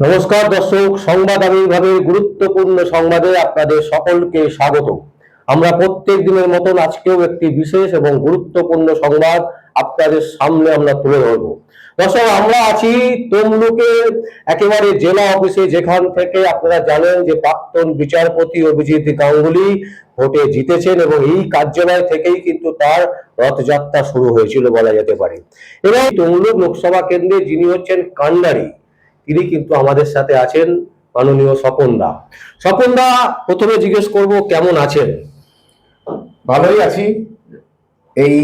নমস্কার দর্শক, সংবাদ আবির্ভাবের গুরুত্বপূর্ণ সংবাদে আপনাদের সকলকে স্বাগত। আমরা প্রত্যেক দিনের মতন আজকেও একটি বিশেষ এবং গুরুত্বপূর্ণ সংবাদ আপনাদের সামনে আমরা তুলে ধরব। দর্শক, আমরা আছি তমলুকের একেবারে জেলা অফিসে, যেখান থেকে আপনারা জানেন যে প্রাক্তন বিচারপতি অভিজিৎ গাঙ্গুলি ভোটে জিতেছেন এবং এই কার্যালয় থেকেই কিন্তু তার রথযাত্রা শুরু হয়েছিল বলা যেতে পারে। এবং তমলুক লোকসভা কেন্দ্রে যিনি হচ্ছেন কান্ডারি তিনি কিন্তু আমাদের সাথে আছেন মাননীয় স্বপন দা স্বপন দা প্রথমে জিজ্ঞেস করব কেমন আছেন? ভালোই আছি। এই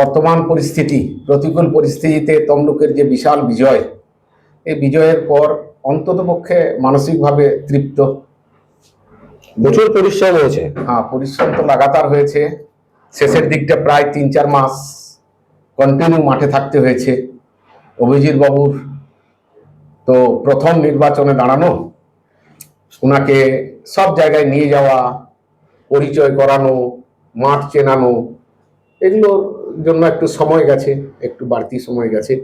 বর্তমান পরিস্থিতি প্রতিকূল পরিস্থিতিতে তমলুকের যে বিশাল বিজয় এই বিজয়ের পর অন্ততপক্ষে মানসিকভাবে তৃপ্ত। প্রচুর পরিশ্রম হয়েছে। হ্যাঁ পরিশ্রম তো লাগাতার হয়েছে। শেষের দিকটা প্রায় তিন চার মাস কন্টিনিউ মাঠে থাকতে হয়েছে। অভিজিৎ বাবুর তো প্রথম নির্বাচনে দাঁড়ানো ওনাকে সব জায়গায় নিয়ে যাওয়া, পরিচয় করানো, মাঠ চেনানো, এগুলোর জন্য একটু সময় গেছে, একটু বাড়তি সময় গেছে।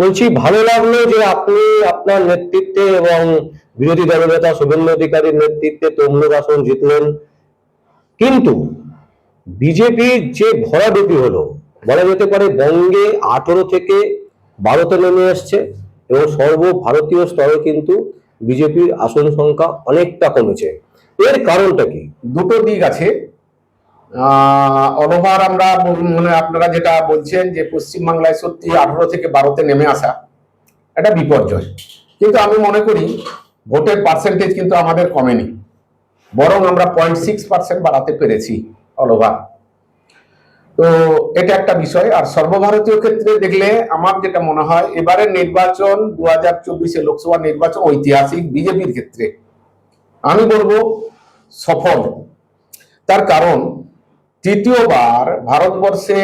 বলছি, ভালো লাগল যে আপনি আপনার নেতৃত্বে এবং বিরোধী দলনেতা শুভেন্দু অধিকারীর নেতৃত্বে তমলুক আসন জিতলেন। কিন্তু বিজেপির যে ভরাডুবি হলো, বলা যেতে পারে বঙ্গে আঠেরো থেকে বারোতে নেমে এসছে। এবং সর্বভারতীয় স্তরে কিন্তু বিজেপির আসন সংখ্যা অনেকটা কমেছে। এর কারণটা কি? দুটো দিক আছে। অনভার আমরা মানে আপনারা যেটা বলছেন যে পশ্চিমবাংলায় সত্যি আঠারো থেকে বারোতে নেমে আসা এটা বিপর্যয়। কিন্তু আমি মনে করি ভোটের পার্সেন্টেজ কিন্তু আমাদের কমেনি। বরং আমরা পয়েন্ট সিক্স পার্সেন্ট বাড়াতে পেরেছি অল ওভার তো এটা একটা বিষয়। আর সর্বভারতীয় ক্ষেত্রে দেখলে আমার যেটা মনে হয়, এবারের নির্বাচন দু হাজার চব্বিশে লোকসভা নির্বাচন ঐতিহাসিক বিজেপির ক্ষেত্রে। আমি বলব সফল। তার কারণ, তৃতীয়বার ভারতবর্ষে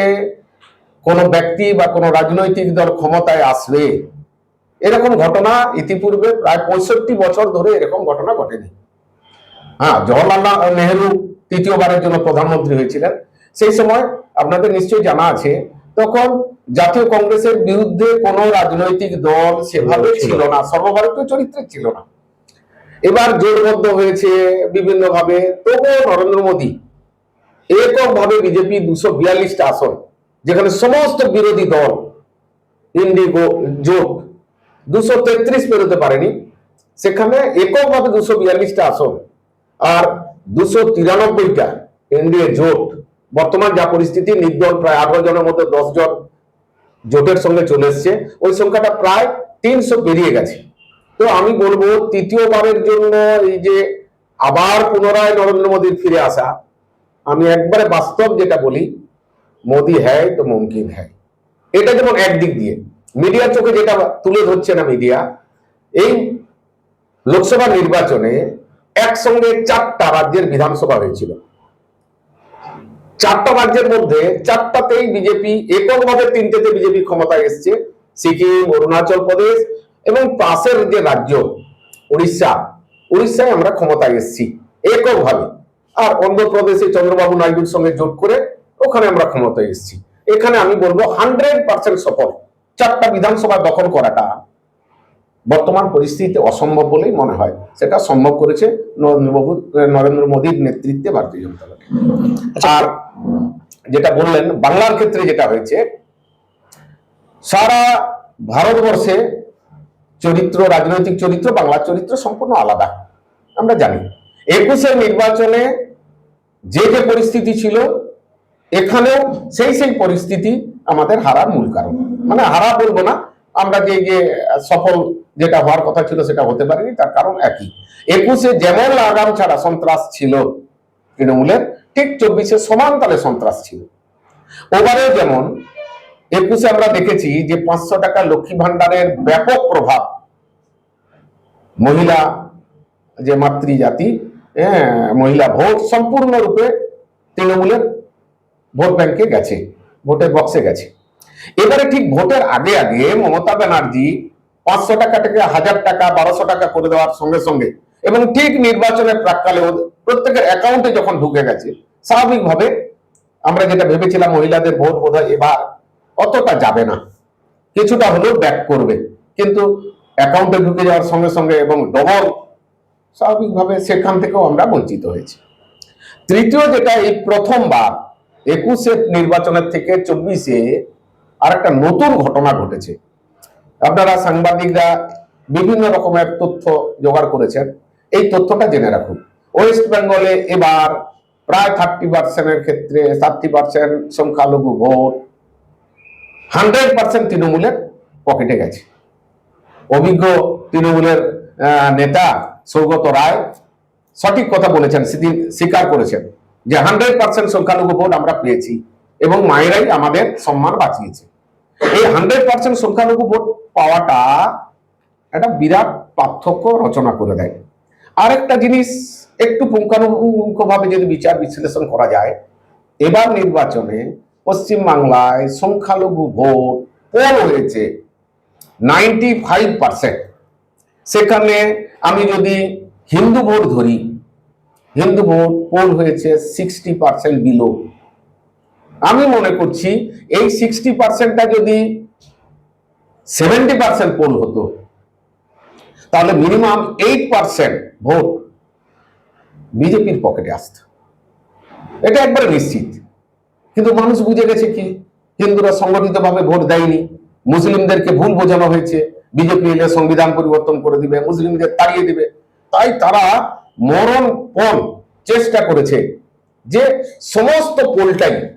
কোনো ব্যক্তি বা কোনো রাজনৈতিক দল ক্ষমতায় আসবে এরকম ঘটনা ইতিপূর্বে প্রায় পঁয়ষট্টি বছর ধরে এরকম ঘটনা ঘটেনি। হ্যাঁ জওয়াহরলাল নেহেরু তৃতীয়বারের জন্য প্রধানমন্ত্রী হয়েছিলেন। সেই সময় আপনাদের নিশ্চয়ই জানা আছে তখন জাতীয় কংগ্রেসের বিরুদ্ধে কোনো রাজনৈতিক দল সেভাবে ছিল না। সর্বভারতীয় চরিত্রে ছিল না। এবার জোটবদ্ধ হয়েছে বিভিন্ন ভাবে তবুও নরেন্দ্র মোদী এককভাবে বিজেপি দুশো বিয়াল্লিশটা আসন যেখানে সমস্ত বিরোধী দল ইন্ডিগো জোট দুশো তেত্রিশ পেরোতে পারেনি সেখানে এককভাবে দুশো বিয়াল্লিশটা আসন আর দুশো তিরানব্বইটা এনডিএ জোট বর্তমান যা পরিস্থিতি, নির্দল প্রায় আঠারো জনের মধ্যে দশ জন জোটের সঙ্গে চলে এসছে। ওই সংখ্যাটা প্রায় তিনশো পেরিয়ে গেছে। তো আমি বলব, তৃতীয়বারের জন্য এই যে আবার পুনরায় নরেন্দ্র মোদীর ফিরে আসা, আমি একবারে বাস্তব যেটা বলি, মোদি হ্যায় তো মুমকিন হ্যায়। এটা যেমন একদিক দিয়ে মিডিয়ার চোখে যেটা তুলে ধরছে না মিডিয়া, এই লোকসভা নির্বাচনে একসঙ্গে চারটা রাজ্যের বিধানসভা হয়েছিল। চারটা রাজ্যের মধ্যে চারটাতেই বিজেপি এককভাবে তিনটেতে বিজেপি ক্ষমতায় এসছে। সিকিম, অরুণাচল প্রদেশ এবং পাশের যে রাজ্য, উড়িষ্যা। উড়িষ্যায় আমরা ক্ষমতায় এসেছি, এককভাবে। আর অন্ধ্রপ্রদেশে চন্দ্রবাবু নাইডুর সঙ্গে জোট করে ওখানে আমরা ক্ষমতায় এসেছি। এখানে আমি বলব হান্ড্রেড পার্সেন্ট সফল। চারটা বিধানসভা দখল করাটা বর্তমান পরিস্থিতিতে অসম্ভব বলেই মনে হয়। সেটা সম্ভব করেছে নরেন্দ্রবাবু নরেন্দ্র মোদীর নেতৃত্বে ভারতীয় জনতা পার্টি। আর যেটা বললেন বাংলার ক্ষেত্রে যেটা হয়েছে সারা ভারতবর্ষে চরিত্র রাজনৈতিক চরিত্র বাংলার চরিত্র সম্পূর্ণ আলাদা। আমরা জানি একুশের নির্বাচনে যে যে পরিস্থিতি ছিল এখানেও সেই সেই পরিস্থিতি আমাদের হারার মূল কারণ। মানে হারা বলব না আমরা যে যে সফল যেটা হওয়ার কথা ছিল সেটা হতে পারেনি, তার কারণ একই। একুশে যেমন লাগাম ছাড়া সন্ত্রাস ছিল তৃণমূলের, ঠিক চব্বিশে সমান তালে সন্ত্রাস ছিল। ওবারেও যেমন, একুশে আমরা দেখেছি যে পাঁচশো টাকা লক্ষ্মী ভান্ডারের ব্যাপক প্রভাব মহিলা, যে মাতৃজাতি হ্যাঁ মহিলা ভোট সম্পূর্ণরূপে তৃণমূলের ভোট ব্যাংকে গেছে, ভোটের বক্সে গেছে। এবারে ঠিক ভোটের আগে আগে মমতা ব্যানার্জি পাঁচশো টাকা থেকে হাজার টাকা, বারোশো টাকা করে দেওয়ার সঙ্গে সঙ্গে এবং ঠিক নির্বাচনের প্রাককালে প্রত্যেকের অ্যাকাউন্টে যখন ঢুকে গেছে, স্বাভাবিকভাবে আমরা যেটা ভেবেছিলাম মহিলাদের ভোট বোধহয় এবার অতটা যাবে না। কিছুটা হলেও ব্যাক করবে। কিন্তু অ্যাকাউন্টে ঢুকে যাওয়ার সঙ্গে সঙ্গে এবং ডবল স্বাভাবিকভাবে সেখান থেকেও আমরা বঞ্চিত হয়েছি। তৃতীয় যেটা, এই প্রথমবার একুশে নির্বাচনের থেকে চব্বিশে আর একটা নতুন ঘটনা ঘটেছে। আপনারা সাংবাদিকরা বিভিন্ন রকমের তথ্য জোগাড় করেছেন। এই তথ্যটা জেনে রাখুন। ওয়েস্ট বেঙ্গলে এবার প্রায় থার্টি পার্সেন্টের ক্ষেত্রে থার্টি পার্সেন্ট সংখ্যালঘু ভোট। হান্ড্রেড পার্সেন্ট তৃণমূলের পকেটে গেছে। অভিজ্ঞ তৃণমূলের নেতা সৌগত রায় সঠিক কথা বলেছেন, স্বীকার করেছেন যে হান্ড্রেড পার্সেন্ট সংখ্যালঘু ভোট আমরা পেয়েছি। এবং মায়েরাই আমাদের সম্মান বাঁচিয়েছে। এই হান্ড্রেড পার্সেন্ট সংখ্যালঘু ভোট পাওয়াটা একটা বিরাট পার্থক্য রচনা করে দেয়। আরেকটা জিনিস, একটু পুঙ্খানুপুঙ্খভাবে যদি বিচার বিশ্লেষণ করা যায়, এবার নির্বাচনে পশ্চিম বাংলায় সংখ্যালঘু ভোট পোল হয়েছে নাইনটি ফাইভ পার্সেন্ট সেখানে আমি যদি হিন্দু ভোট ধরি, হিন্দু ভোট পোল হয়েছে সিক্সটি পার্সেন্ট বিলো আমি মনে করছি এই সিক্সটি পার্সেন্টটা যদি সেভেন্টি পার্সেন্ট পোল হতো, তাহলে মিনিমাম এইট পার্সেন্ট ভোট বিজেপির পকেটে আসত। এটা একবারে নিশ্চিত। কিন্তু মানুষ বুঝে গেছে কি? হিন্দুরা সংগঠিতভাবে ভোট দেয়নি। মুসলিমদেরকে ভুল বোঝানো হয়েছে। বিজেপি এলে সংবিধান পরিবর্তন করে দিবে, মুসলিমদের তাড়িয়ে দিবে। তাই তারা মরণপণ চেষ্টা করেছে যে সমস্ত পোলটাই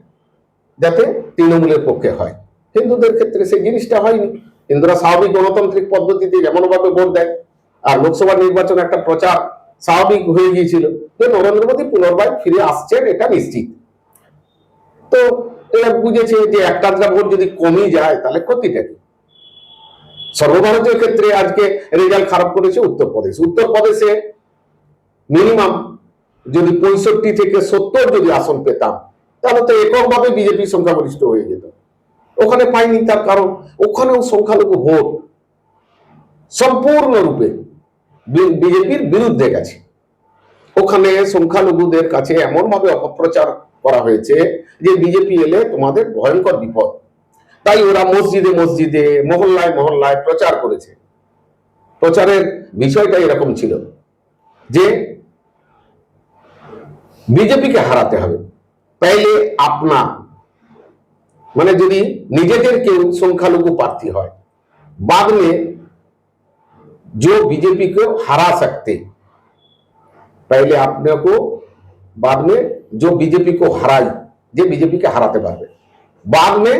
যাতে তৃণমূলের পক্ষে হয়। হিন্দুদের ক্ষেত্রে সেই জিনিসটা হয়নি। হিন্দুরা স্বাভাবিক গণতান্ত্রিক পদ্ধতিতে যেমন ভাবে ভোট দেয়, আর লোকসভা নির্বাচন একটা প্রচার স্বাভাবিক হয়ে গিয়েছিল। যে নরেন্দ্র মোদী পুনর্বার ফিরে আসছেন, এটা নিশ্চিত। তো এরা বুঝেছে যে একটা ভোট যদি কমে যায়, তাহলে ক্ষতিটা কি? সর্বভারতীয় ক্ষেত্রে আজকে রেজাল্ট খারাপ করেছে উত্তরপ্রদেশ। উত্তরপ্রদেশে মিনিমাম যদি পঁয়ষট্টি থেকে সত্তর যদি আসন পেতাম তাহলে তো এককভাবে বিজেপি সংখ্যাগরিষ্ঠ হয়ে যেত। ওখানে পাইনি তার কারণ, ওখানেও সংখ্যালঘু ভোট সম্পূর্ণরূপে বিজেপির বিরুদ্ধে গেছে। ওখানে সংখ্যালঘুদের কাছে এমন ভাবে অপপ্রচার করা হয়েছে যে বিজেপি এলে তোমাদের ভয়ঙ্কর বিপদ। তাই ওরা মসজিদে মসজিদে, মহল্লায় মহল্লায় প্রচার করেছে। প্রচারের বিষয়টা এরকম ছিল যে বিজেপিকে হারাতে হবে। তাইলে আপনা মানে যদি নিজেদের কেউ সংখ্যালঘু প্রার্থী হয় बाद में जो बीजेपी को हरा सकते पहले अपने को बाद में जो बीजेपी को हराई যে বিজেপিকে হারাতে পারবে बाद में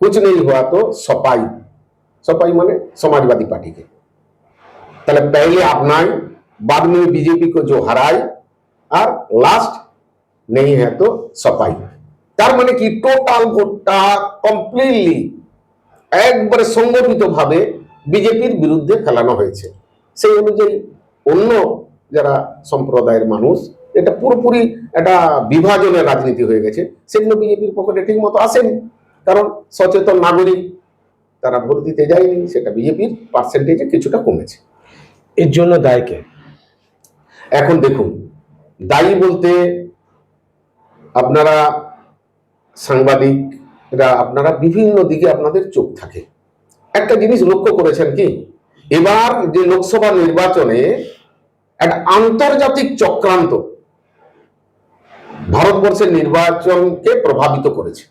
कुछ नहीं हुआ तो सपाई सपाई माने समाजवादी पार्टी के তাহলে पहले अपनाई बाद में बीजेपी को जो हराई আর লাস্ট নেই হ্যাঁ তো সপাই তার মানে কি? টোটাল ভোটটা কমপ্লিটলি একবারে সংগঠিত ভাবে বিজেপির বিরুদ্ধে ফেলানো হয়েছে। সেই অনুযায়ী অন্য যারা সম্প্রদায়ের মানুষ এটা পুরোপুরি একটা বিভাজনের রাজনীতি হয়ে গেছে। সেগুলো বিজেপির পকেটে ঠিক মতো আসেনি। কারণ সচেতন নাগরিক তারা ভোট দিতে যায়নি সেটা বিজেপির পার্সেন্টেজে কিছুটা কমেছে। এর জন্য দায়কে এখন দেখুন দায়ী বলতে আপনারা সাংবাদিকরা আপনারা বিভিন্ন দিকে আপনাদের চোখ থাকে। একটা জিনিস লক্ষ্য করেছেন কি? এবার যে লোকসভা নির্বাচনে একটা আন্তর্জাতিক চক্রান্ত ভারতবর্ষের নির্বাচনকে প্রভাবিত করেছে।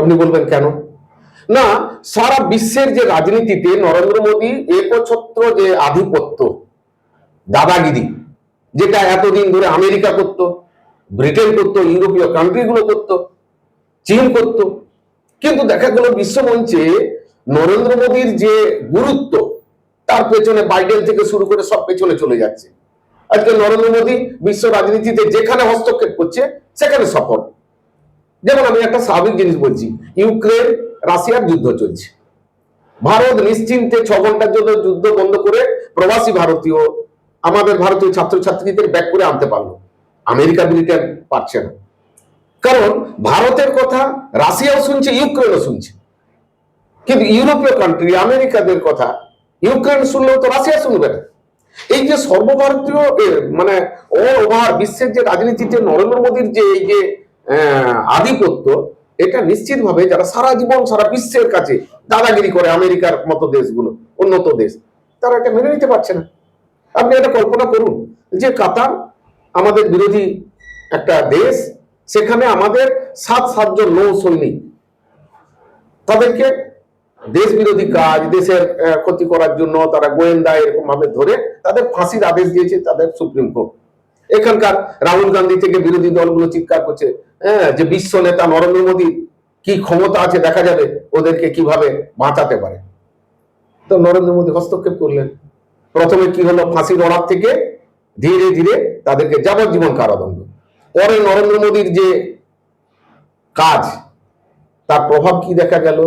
আপনি বলবেন কেন? না, সারা বিশ্বের যে রাজনীতিতে নরেন্দ্র মোদী একছত্র যে আধিপত্য, দাদাগিরি, যেটা এতদিন ধরে আমেরিকা করত ব্রিটেন করতো, ইউরোপীয় কান্ট্রিগুলো করত, চীন করত। কিন্তু দেখা গেল বিশ্বমঞ্চে নরেন্দ্র মোদীর যে গুরুত্ব, তার পেছনে বাইডেন থেকে শুরু করে সব পেছনে চলে যাচ্ছে। আজকে নরেন্দ্র মোদী বিশ্ব রাজনীতিতে যেখানে হস্তক্ষেপ করছে, সেখানে সফল। যেমন আমি একটা স্বাভাবিক জিনিস বলছি, ইউক্রেন, রাশিয়ার যুদ্ধ চলছে। ভারত নিশ্চিন্তে ছ ঘণ্টার জন্য যুদ্ধ বন্ধ করে প্রবাসী ভারতীয়, আমাদের ভারতীয় ছাত্রছাত্রীদের ব্যাক করে আনতে পারল। আমেরিকা ব্রিটেন পারছে না। কারণ ভারতের কথা, রাশিয়াও শুনছে, ইউক্রেনও শুনছে। কিন্তু ইউরোপীয় কান্ট্রি আমেরিকাদের কথা, ইউক্রেন শুনলেও তো রাশিয়া শুনবে না। এই যে সর্বভারতীয় মানে অল ওভার বিশ্বের যে রাজনীতিতে নরেন্দ্র মোদীর যে এই যে আধিপত্য, এটা নিশ্চিতভাবে যারা সারা জীবন, সারা বিশ্বের কাছে দাদাগিরি করে আমেরিকার মতো দেশগুলো, উন্নত দেশ, তারা এটা মেনে নিতে পারছে না। আপনি এটা কল্পনা করুন যে কাতার আমাদের বিরোধী একটা দেশ, সেখানে আমাদের সাত, সাতজন নৌ সৈনিক। তাদেরকে দেশ বিরোধী কাজ, দেশের ক্ষতি করার জন্য তারা গোয়েন্দা এরকম ভাবে ধরে তাদের ফাঁসির আদেশ দিয়েছে তাদের সুপ্রিম কোর্ট। এখানকার রাহুল গান্ধী থেকে বিরোধী দলগুলো চিৎকার করছে হ্যাঁ যে বিশ্ব নেতা নরেন্দ্র মোদী কি ক্ষমতা আছে দেখা যাবে, ওদেরকে কীভাবে বাঁচাতে পারে। তো নরেন্দ্র মোদী হস্তক্ষেপ করলেন। প্রথমে কি হলো ফাঁসির অর্ডার থেকে? ধীরে ধীরে তাদেরকে যাবজ্জীবন কারাদণ্ড। পরে নরেন্দ্র মোদীর যে কাজ, তার প্রভাব কি দেখা গেল?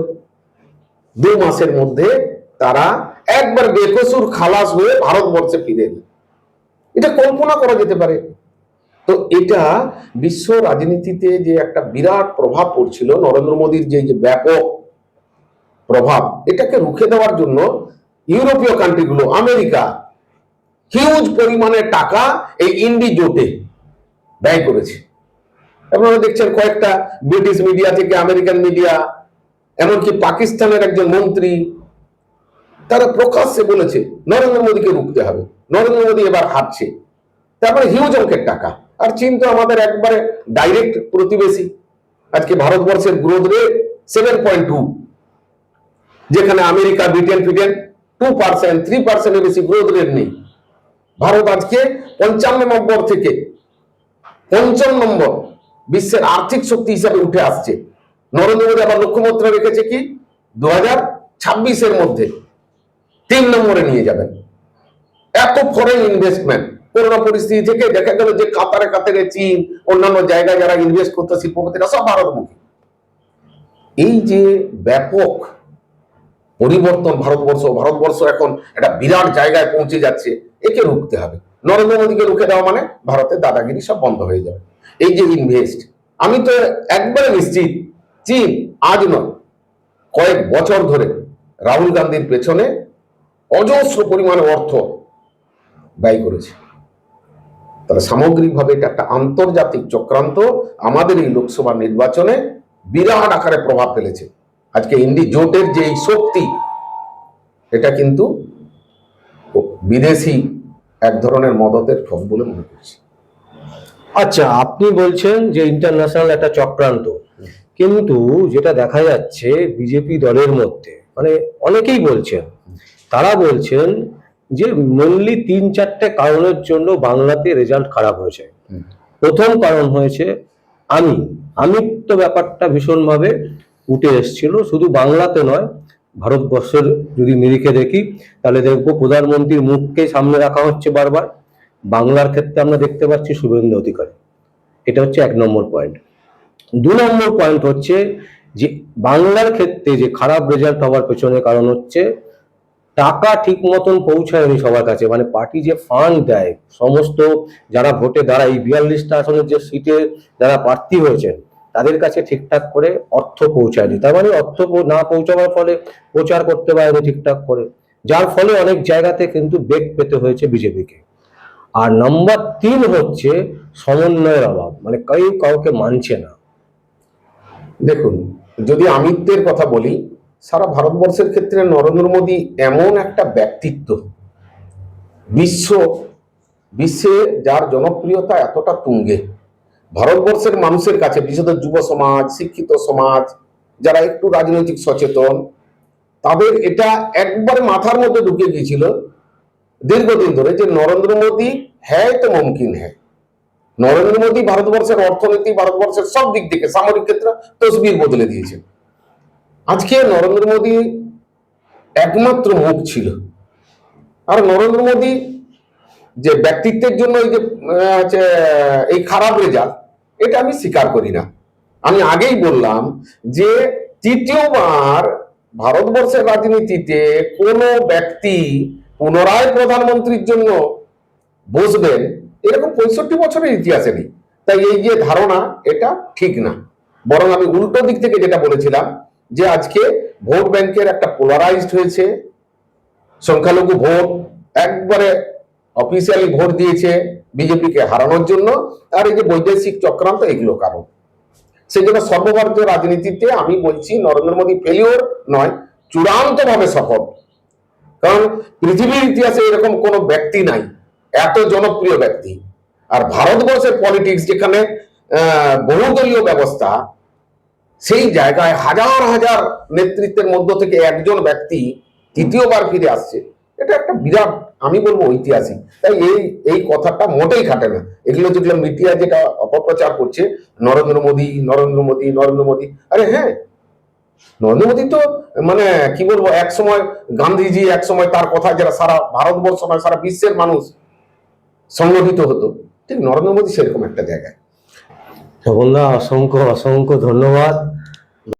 দু মাসের মধ্যে তারা একবার বেকসুর খালাস হয়ে ভারতবর্ষে ফিরে এলেন এটা কল্পনা করা যেতে পারে। তো এটা বিশ্ব রাজনীতিতে যে একটা বিরাট প্রভাব পড়ছিল, নরেন্দ্র মোদীর যে যে ব্যাপক প্রভাব, এটাকে রুখে দেওয়ার জন্য ইউরোপীয় কান্ট্রিগুলো আমেরিকা হিউজ পরিমাণে টাকা এই ইন্ডি জোটে ব্যয় করেছে। আপনারা দেখছেন কয়েকটা ব্রিটিশ মিডিয়া থেকে আমেরিকান মিডিয়া এমনকি পাকিস্তানের একজন মন্ত্রী, তারা প্রকাশ্যে বলেছে, নরেন্দ্র মোদীকে রুখতে হবে। নরেন্দ্র মোদী এবার হারছে। তারপরে হিউজ অঙ্কের টাকা। আর চীন তো আমাদের একবারে ডাইরেক্ট প্রতিবেশী। আজকে ভারতবর্ষের growth rate seven point two যেখানে আমেরিকা ব্রিটেন ফিটেন টু পার্সেন্ট থ্রি পার্সেন্টের বেশি গ্রোথ রেট নেই। ভারত আজকে পঞ্চান্ন নম্বর থেকে। পঞ্চম নম্বর বিশ্বের আর্থিক শক্তি হিসাবে উঠে আসছে। নরেন্দ্র মোদী আবার লক্ষ্যমাত্রা রেখেছে কি? দু হাজার ছাব্বিশের মধ্যে তিন নম্বরে নিয়ে যাবেন। এত ফরেন ইনভেস্টমেন্ট করোনা পরিস্থিতি থেকে দেখা গেল যে কাতারে কাতারে চীন, অন্যান্য জায়গায় যারা ইনভেস্ট করতে শিল্পপতিরা সব ভারতমুখী। এই যে ব্যাপক পরিবর্তন ভারতবর্ষ ভারতবর্ষ এখন একটা বিরাট জায়গায় পৌঁছে যাচ্ছে, একে রুখতে হবে। নরেন্দ্র মোদীকে রুখে দেওয়া মানে ভারতের দাদাগিরি সব বন্ধ হয়ে যাবে। এই যে ইনভেস্ট আমি তো একবারে নিশ্চিত, চীন আজ নয়, কয়েক বছর ধরে রাহুল গান্ধীর পেছনে অজস্র পরিমাণে অর্থ ব্যয় করেছে। তাহলে সামগ্রিকভাবে এটা একটা আন্তর্জাতিক চক্রান্ত, আমাদের এই লোকসভা নির্বাচনে বিরাট আকারে প্রভাব ফেলেছে। আজকে ইন্ডি জোটের যে এই শক্তি এটা কিন্তু বিদেশি এক ধরনের মদতের ফল বলে মনে করছি। আচ্ছা আপনি বলছেন যে ইন্টারন্যাশনাল একটা চক্রান্ত। কিন্তু যেটা দেখা যাচ্ছে বিজেপি দলের মধ্যে মানে অনেকেই বলছেন তারা বলছেন যে মেনলি তিন চারটে কারণের জন্য বাংলাতে রেজাল্ট খারাপ হয়েছে। প্রথম কারণ হয়েছে আমি আমিত্ব ব্যাপারটা ভীষণভাবে উঠে এসেছিল। শুধু বাংলাতে নয়, ভারতবর্ষের যদি নিরিখে দেখি, তাহলে দেখব প্রধানমন্ত্রীর মুখকে সামনে রাখা হচ্ছে বারবার। বাংলার ক্ষেত্রে আমরা দেখতে পাচ্ছি শুভেন্দু অধিকারী। এটা হচ্ছে এক নম্বর পয়েন্ট দু নম্বর পয়েন্ট হচ্ছে যে, বাংলার ক্ষেত্রে যে খারাপ রেজাল্ট হওয়ার পেছনে কারণ হচ্ছে, টাকা ঠিক মতন পৌঁছায়নি সবার কাছে। মানে পার্টি যে ফান্ড দেয়, সমস্ত যারা ভোটে দাঁড়ায় এই বিয়াল্লিশটা আসনের যে সিটে যারা প্রার্থী হয়েছেন তাদের কাছে ঠিকঠাক করে অর্থ পৌঁছায়নি। তার মানে অর্থ না পৌঁছাবার ফলে প্রচার করতে পারেনি ঠিকঠাক করে। যার ফলে অনেক জায়গাতে কিন্তু বেগ পেতে হয়েছে বিজেপিকে। আর নাম্বার তিন হচ্ছে সমন্বয়ের অভাব। মানে কেউ কাউকে মানছে না। দেখুন, যদি আমিত্বের কথা বলি, সারা ভারতবর্ষের ক্ষেত্রে নরেন্দ্র মোদী এমন একটা ব্যক্তিত্ব। বিশ্ব, বিশ্বে যার জনপ্রিয়তা এতটা তুঙ্গে। ভারতবর্ষের মানুষের কাছে বিশেষত যুব সমাজ, শিক্ষিত সমাজ, যারা একটু রাজনৈতিক সচেতন, তাদের এটা একবারে মাথার মধ্যে ঢুকে গিয়েছিল দীর্ঘদিন ধরে যে নরেন্দ্র মোদী হ্যাঁ তো মুমকিন হ্যাঁ নরেন্দ্র মোদী ভারতবর্ষের অর্থনীতি, ভারতবর্ষের সব দিক থেকে সামরিক ক্ষেত্রে তসবির বদলে দিয়েছে। আজকে নরেন্দ্র মোদী একমাত্র মুখ ছিল। আর নরেন্দ্র মোদী যে ব্যক্তিত্বের জন্য এই যে এই খারাপ রেজাল্ট এটা আমি স্বীকার করি না। আমি আগেই বললাম যে তৃতীয়বার ভারতবর্ষের রাজনীতিতে কোনো ব্যক্তি পুনরায় প্রধানমন্ত্রীর জন্য বসবেন, এরকম পঁয়ষট্টি বছরের ইতিহাসে নেই। তাই এই যে ধারণা, এটা ঠিক না। বরং আমি উল্টো দিক থেকে যেটা বলেছিলাম যে আজকে ভোট ব্যাংকের একটা পোলারাইজড হয়েছে, সংখ্যালঘু ভোট, একবারে অফিসিয়ালি ভোট দিয়েছে বিজেপিকে হারানোর জন্য, আর এই যে বৈদেশিক চক্রান্ত, এগুলো কারণ। সেই জন্য সর্বভারতীয় রাজনীতিতে আমি বলছি, নরেন্দ্র মোদী ফেলিওর নয় চূড়ান্ত ভাবে সফল। কারণ পৃথিবীর ইতিহাসে এরকম কোন ব্যক্তি নাই, এত জনপ্রিয় ব্যক্তি। আর ভারতবর্ষের পলিটিক্স যেখানে বহুদলীয় ব্যবস্থা, সেই জায়গায় হাজার হাজার নেতৃত্বের মধ্য থেকে একজন ব্যক্তি তৃতীয়বার ফিরে আসছে। এটা একটা বিরাট, আমি বলব ঐতিহাসিক। তাই এই এই কথাটা মোটেই খাটে না। এগুলো যেগুলো মিডিয়া যেটা অপপ্রচার করছে, নরেন্দ্র মোদী নরেন্দ্র মোদী নরেন্দ্র মোদী। আরে হ্যাঁ নরেন্দ্র মোদী তো মানে কি বলব এক সময় গান্ধীজি এক সময় তার কথা যারা সারা ভারতবর্ষ নয়, সারা বিশ্বের মানুষ সংগঠিত হতো, ঠিক নরেন্দ্র মোদী সেরকম একটা জায়গায়। জগন্নাথ অসংখ্য অসংখ্য ধন্যবাদ।